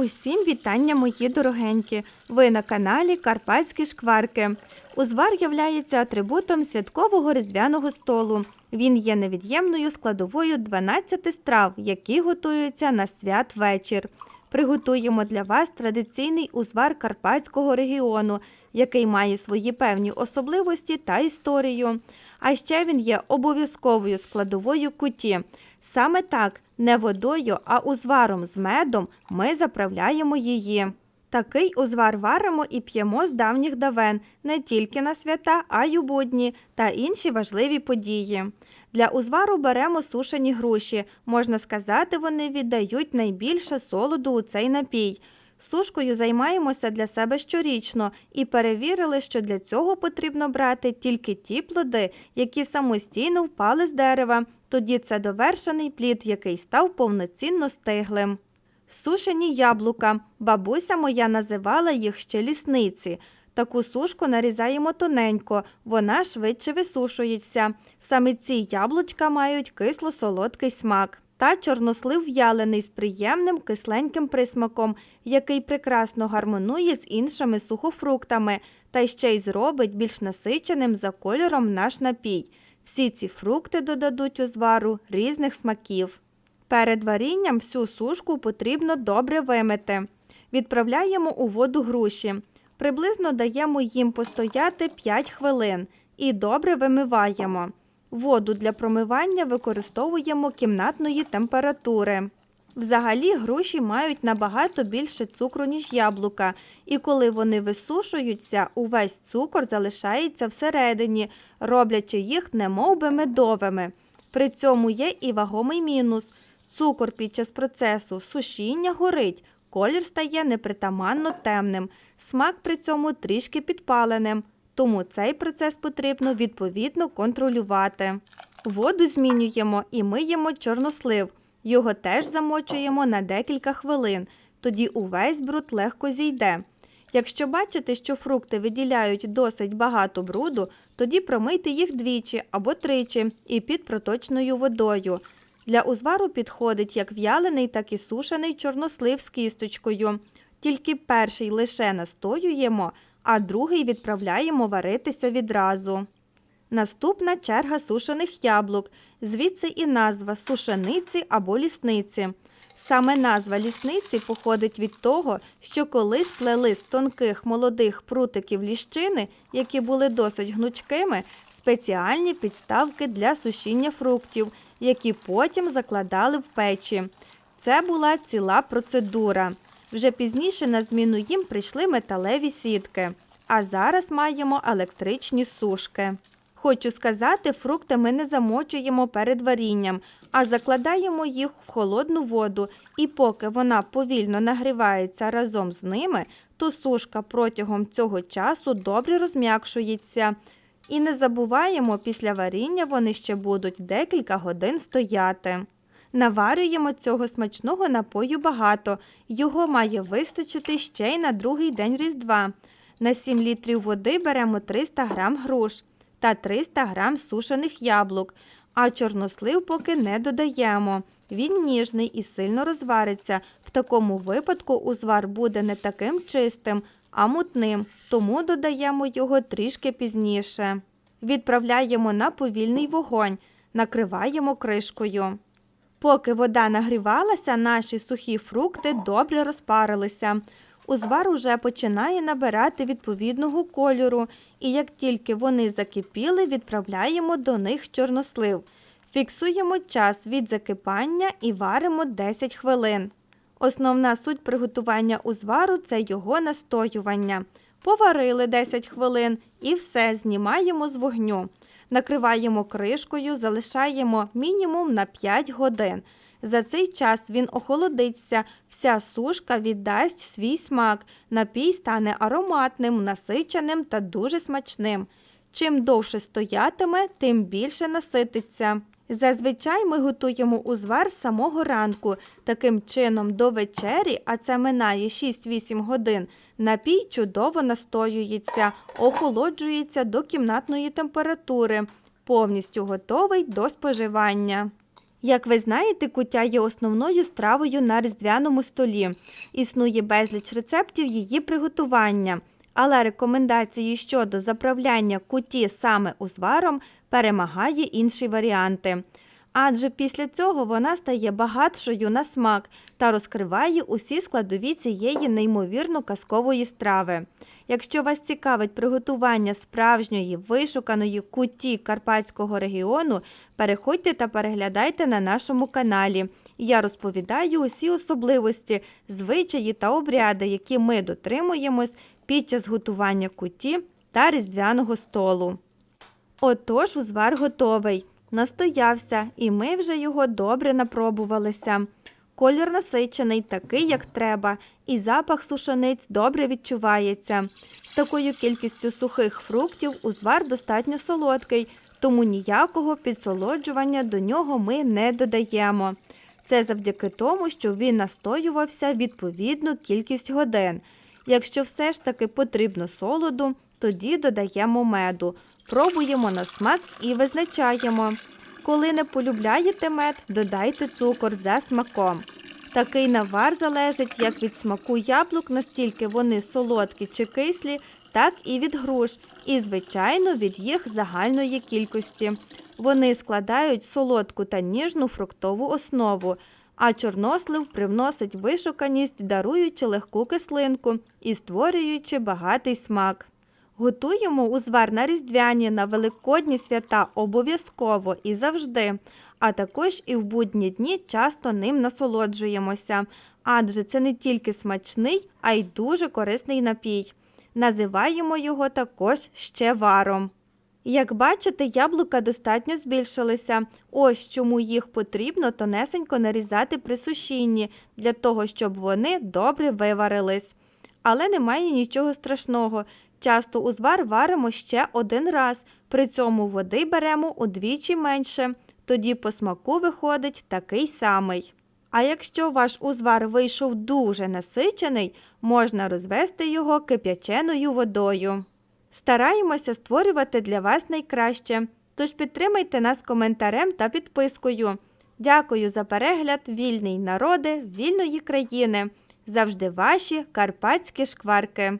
Усім вітання, мої дорогенькі! Ви на каналі Карпатські шкварки. Узвар являється атрибутом святкового різдвяного столу. Він є невід'ємною складовою 12 страв, які готуються на святвечір. Приготуємо для вас традиційний узвар карпатського регіону, який має свої певні особливості та історію. А ще він є обов'язковою складовою куті. Саме так, не водою, а узваром з медом ми заправляємо її. Такий узвар варимо і п'ємо з давніх давен не тільки на свята, а й у будні та інші важливі події. Для узвару беремо сушені груші. Можна сказати, вони віддають найбільше солоду у цей напій. Сушкою займаємося для себе щорічно і перевірили, що для цього потрібно брати тільки ті плоди, які самостійно впали з дерева. Тоді це довершений плід, який став повноцінно стиглим. Сушені яблука. Бабуся моя називала їх ще лісниці. Таку сушку нарізаємо тоненько, вона швидше висушується. Саме ці яблучка мають кисло-солодкий смак. Та чорнослив в'ялений з приємним кисленьким присмаком, який прекрасно гармонує з іншими сухофруктами, та ще й зробить більш насиченим за кольором наш напій. Всі ці фрукти додадуть у звару різних смаків. Перед варінням всю сушку потрібно добре вимити. Відправляємо у воду груші. Приблизно даємо їм постояти 5 хвилин і добре вимиваємо. Воду для промивання використовуємо кімнатної температури. Взагалі груші мають набагато більше цукру, ніж яблука, і коли вони висушуються, увесь цукор залишається всередині, роблячи їх немовби медовими. При цьому є і вагомий мінус. Цукор під час процесу сушіння горить, колір стає непритаманно темним, смак при цьому трішки підпаленим, тому цей процес потрібно відповідно контролювати. Воду змінюємо і миємо чорнослив. Його теж замочуємо на декілька хвилин, тоді увесь бруд легко зійде. Якщо бачите, що фрукти виділяють досить багато бруду, тоді промийте їх двічі або тричі і під проточною водою. Для узвару підходить як в'ялений, так і сушений чорнослив з кісточкою. Тільки перший лише настоюємо, а другий відправляємо варитися відразу. Наступна черга сушених яблук, звідси і назва сушениці або лісниці. Саме назва лісниці походить від того, що колись плели з тонких молодих прутиків ліщини, які були досить гнучкими, спеціальні підставки для сушіння фруктів, які потім закладали в печі. Це була ціла процедура. Вже пізніше на зміну їм прийшли металеві сітки, а зараз маємо електричні сушки. Хочу сказати, фрукти ми не замочуємо перед варінням, а закладаємо їх в холодну воду, і поки вона повільно нагрівається разом з ними, то сушка протягом цього часу добре розм'якшується. І не забуваємо, після варіння вони ще будуть декілька годин стояти. Наварюємо цього смачного напою багато, його має вистачити ще й на другий день Різдва. На 7 літрів води беремо 300 грам груш та 300 грам сушених яблук, а чорнослив поки не додаємо. Він ніжний і сильно розвариться. В такому випадку узвар буде не таким чистим, а мутним, тому додаємо його трішки пізніше. Відправляємо на повільний вогонь, накриваємо кришкою. Поки вода нагрівалася, наші сухі фрукти добре розпарилися. Узвар уже починає набирати відповідного кольору, і як тільки вони закипіли, відправляємо до них чорнослив. Фіксуємо час від закипання і варимо 10 хвилин. Основна суть приготування узвару це його настоювання. Поварили 10 хвилин і все знімаємо з вогню. Накриваємо кришкою, залишаємо мінімум на 5 годин. За цей час він охолодиться, вся сушка віддасть свій смак, напій стане ароматним, насиченим та дуже смачним. Чим довше стоятиме, тим більше насититься. Зазвичай ми готуємо узвар з самого ранку. Таким чином, до вечері, а це минає 6-8 годин, напій чудово настоюється, охолоджується до кімнатної температури, повністю готовий до споживання. Як ви знаєте, куття є основною стравою на різдвяному столі. Існує безліч рецептів її приготування, але рекомендації щодо заправляння куті саме узваром перемагає інші варіанти. Адже після цього вона стає багатшою на смак та розкриває усі складові цієї неймовірно казкової страви. Якщо вас цікавить приготування справжньої вишуканої куті Карпатського регіону, переходьте та переглядайте на нашому каналі. Я розповідаю усі особливості, звичаї та обряди, які ми дотримуємось під час готування куті та різдвяного столу. Отож, узвар готовий. Настоявся, і ми вже його добре напробувалися. Колір насичений, такий, як треба, і запах сушениць добре відчувається. З такою кількістю сухих фруктів узвар достатньо солодкий, тому ніякого підсолоджування до нього ми не додаємо. Це завдяки тому, що він настоювався відповідну кількість годин. Якщо все ж таки потрібно солоду, тоді додаємо меду, пробуємо на смак і визначаємо. Коли не полюбляєте мед, додайте цукор за смаком. Такий навар залежить як від смаку яблук, настільки вони солодкі чи кислі, так і від груш, і, звичайно, від їх загальної кількості. Вони складають солодку та ніжну фруктову основу, а чорнослив привносить вишуканість, даруючи легку кислинку і створюючи багатий смак. Готуємо узвар на різдвяні на великодні свята обов'язково і завжди, а також і в будні дні часто ним насолоджуємося, адже це не тільки смачний, а й дуже корисний напій. Називаємо його також ще варом. Як бачите, яблука достатньо збільшилися. Ось чому їх потрібно тонесенько нарізати при сушінні, для того, щоб вони добре виварились. Але немає нічого страшного. Часто узвар варимо ще один раз, при цьому води беремо удвічі менше, тоді по смаку виходить такий самий. А якщо ваш узвар вийшов дуже насичений, можна розвести його кип'яченою водою. Стараємося створювати для вас найкраще, тож підтримайте нас коментарем та підпискою. Дякую за перегляд, вільний народи, вільної країни. Завжди ваші карпатські шкварки.